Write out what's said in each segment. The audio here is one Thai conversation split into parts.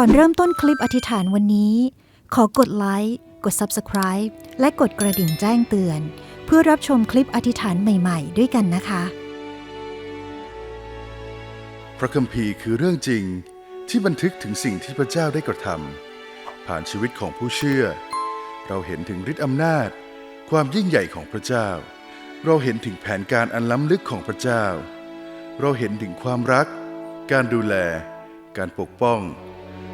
ก่อนเริ่มต้นคลิปอธิษฐานวันนี้ ขอกดไลค์กด Subscribe และกดกระดิ่งแจ้งเตือน เพื่อรับชมคลิปอธิษฐานใหม่ๆ ด้วยกันนะคะ พระคัมภีร์คือเรื่องจริงที่บันทึกถึงสิ่งที่พระเจ้าได้กระทำผ่านชีวิตของผู้เชื่อ เราเห็นถึงฤทธิอำนาจ ความยิ่งใหญ่ของพระเจ้า เราเห็นถึงแผนการอันล้ำลึกของพระเจ้า เราเห็นถึงความรัก การดูแล การปกป้อง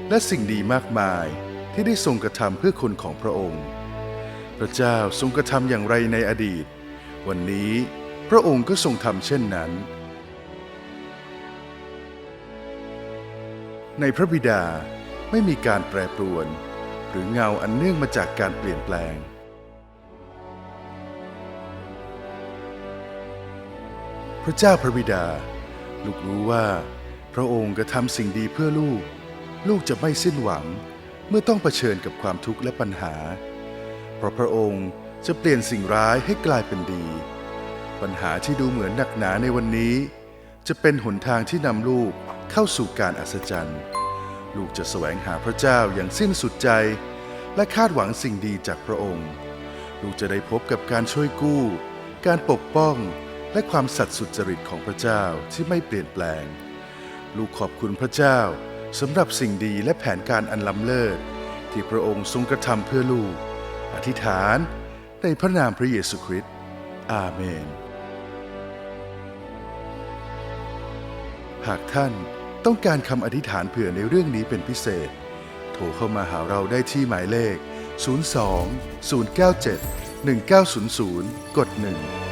และสิ่งดีมากมายที่ได้ทรงกระทำเพื่อคนของพระองค์ พระเจ้าทรงกระทำอย่างไรในอดีต วันนี้พระองค์ก็ทรงทำเช่นนั้น ในพระบิดาไม่มีการแปรปรวน หรือเงาอันเนื่องมาจากการเปลี่ยนแปลง พระเจ้าพระบิดา ลูกรู้ว่า พระองค์กระทำสิ่งดีเพื่อลูก ลูกจะไม่สิ้นหวัง เมื่อต้องเผชิญกับความทุกข์และปัญหา เพราะพระองค์จะเปลี่ยนสิ่งร้ายให้กลายเป็นดี ปัญหาที่ดูเหมือนหนักหนาในวันนี้ จะเป็นหนทางที่นำลูกเข้าสู่การอัศจรรย์ ลูกจะแสวงหาพระเจ้าอย่างสิ้นสุดใจ และคาดหวังสิ่งดีจากพระองค์ ลูกจะได้พบกับการช่วยกู้ การปกป้องและความสัตย์สุจริตของพระเจ้าที่ไม่เปลี่ยนแปลง ลูกขอบคุณพระเจ้า สำหรับสิ่งดีและแผนการอันล้ำเลิศ ที่พระองค์ทรงกระทำเพื่อลูก อธิษฐานในพระนามพระเยซูคริสต์อาเมน หากท่านต้องการคำอธิษฐานเผื่อในเรื่องนี้เป็นพิเศษ โทรเข้ามาหาเราได้ที่หมายเลข 02 097 1900 กด 1